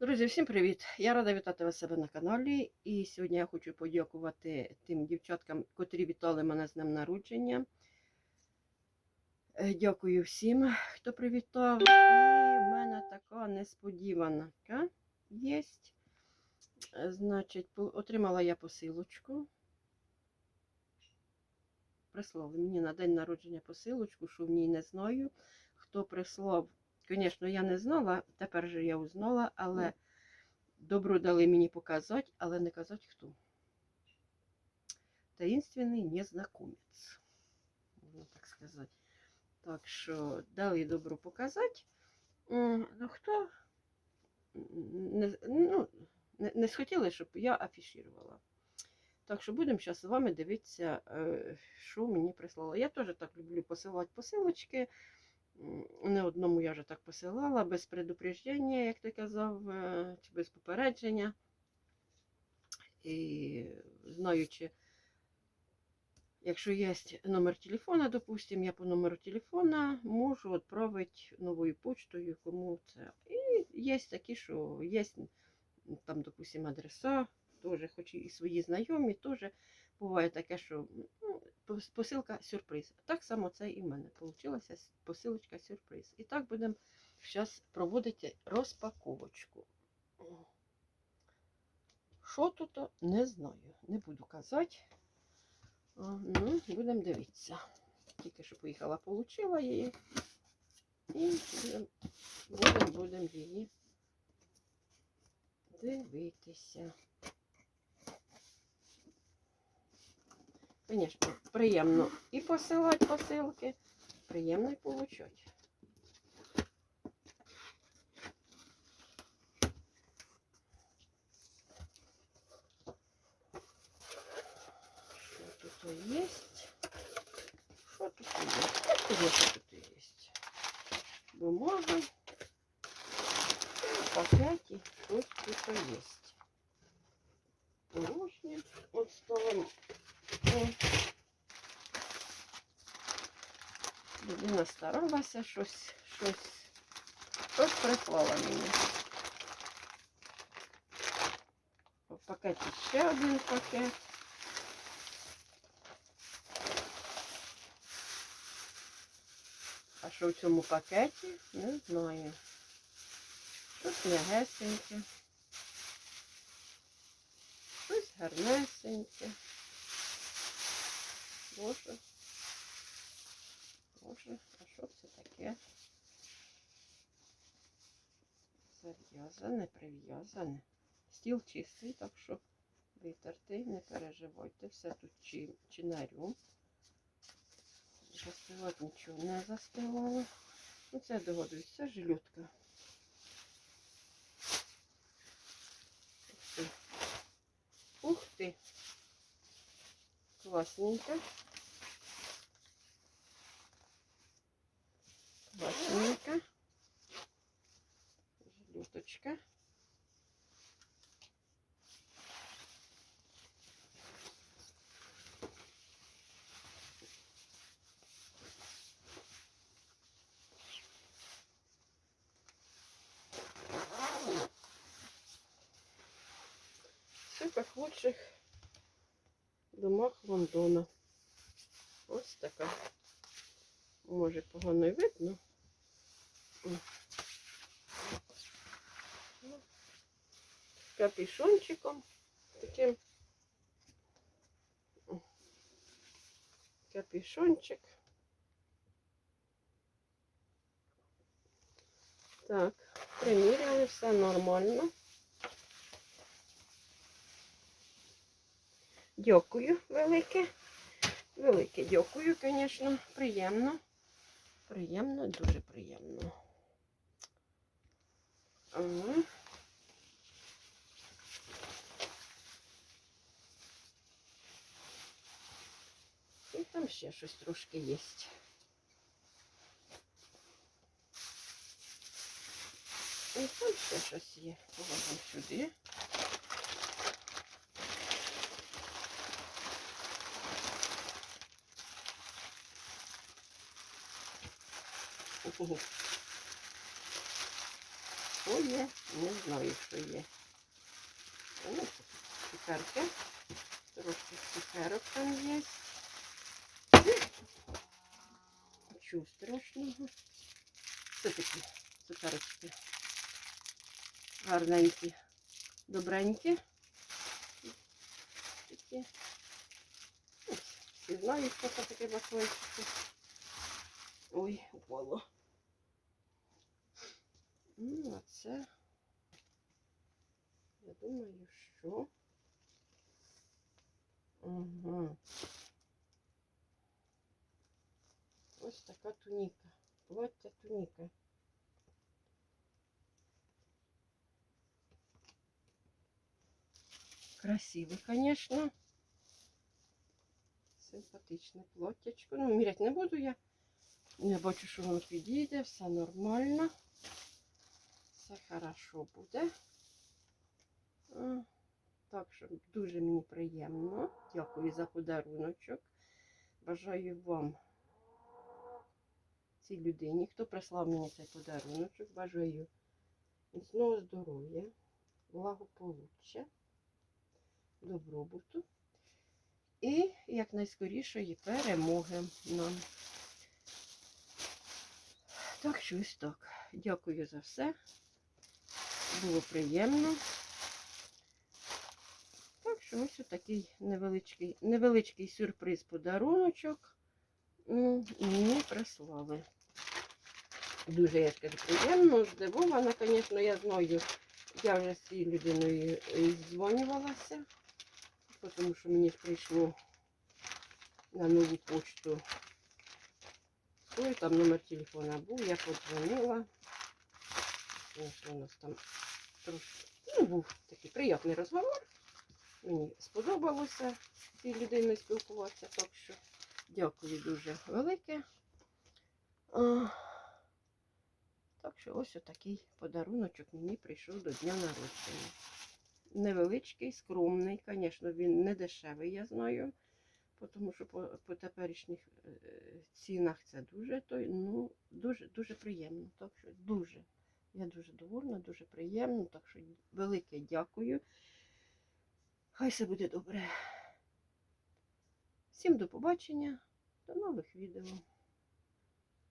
Друзі, всім привіт! Я рада вітати вас себе на каналі. І сьогодні я хочу подякувати тим дівчаткам, котрі вітали мене з днем народження. Е, Дякую всім, хто привітав. І в мене така несподіванка є. Значить, отримала я посилочку. Прислали мені на день народження посилочку, що в ній не знаю. Хто прислав Звісно, я не знала, тепер же я узнала, але добро дали мені показати, але не казати хто. Таїнственний незнакомець, можна так сказати. Так що дали добро показати. Ну, хто не, ну, не, не схотіли, щоб я афішувала. Так що будемо зараз з вами дивитися, е, що мені прислало. Я теж так люблю посилати посилочки. Не одному я вже так посилала, без предупреждення, як ти казав, е, чи без попередження. І знаючи, якщо є номер телефона, допустим, я по номеру телефона можу відправити новою почтою кому це. І є такі, що є там, допустим, адреса, теж, хоч і свої знайомі, теж буває таке, що ну, посилка сюрприз. Так само це і в мене вийшла посилочка сюрприз. І так будемо зараз проводити розпаковочку. Що тут, не знаю. Не буду казати. Ну, будемо дивитися. Тільки що поїхала, отримала її. І будемо будем, будем її дивитися. Звісно, приємно і посилати посилки, приємно і получати. Що тут є? Що тут є? Що тут є? Бумага. В пакеті щось тут є. Людина старалася, щось, щось, щось прислала мені. В пакеті ще один пакет. А що в цьому пакеті? Не знаю. Щось м'ягесеньке. Щось гарнесеньке. Боже. Боже, а що це таке? Зав'язане, прив'язане. Стіл чистий, так що витертий, не переживайте. Все тут чи, чинарю. Застилати нічого не застилало. Ну це догадуюсь, це жилютка. Ух. Класненько. Класненько. Лучших домах Лондона. Ось така. Може погано видно. Ну, з Капюшончиком таким. М. Капюшончик. Так, приміряли, все нормально. Дякую велике. Велике дякую, звісно. Приємно. Приємно, дуже приємно. І там ще щось трошки є. І там ще щось є. Положимо сюди. Ого. що є, не знаю, що є. Ну, цукерки. Трошки цукерок там є. Нічого страшного. Це такі цукерочки. Гарненькі, добренькі. Такі. Ось, Всі знають, що це таке баклейчики. Ой, упало. Ну, а це, я думаю, що. Ага. Ось така туніка. Плаття туніка. Красиве, конечно. Симпатичне платтячко. Ну, міряти не буду я. Я бачу, що воно підійде, все нормально. Все хорошо буде. Так що дуже мені приємно. Дякую за подаруночок. Бажаю вам, цій людині, хто прислав мені цей подаруночок, бажаю міцного здоров'я, благополуччя, добробуту і якнайскорішої перемоги нам. Так, що ось так. Дякую за все. Було приємно. Так що ось такий невеличкий, невеличкий сюрприз подаруночок мені прислали. Дуже я скажу приємно, здивована, звісно, я знаю, я вже з цією людиною дзвонювалася, тому що мені прийшло на нову почту. Ой, там номер телефона був, я подзвонила. Звісно, у нас там трошки ну, був такий приємний розговор. Мені сподобалося з цією людиною спілкуватися, так що дякую дуже велике. Так що ось отакий подаруночок мені прийшов до дня народження. Невеличкий, скромний, звісно, він не дешевий, я знаю. Тому що по, по теперішніх е, цінах це дуже той, ну, дуже, дуже приємно. Так що дуже. Я дуже довольна, дуже приємно. Так що велике дякую. Хай все буде добре. Всім до побачення, до нових відео.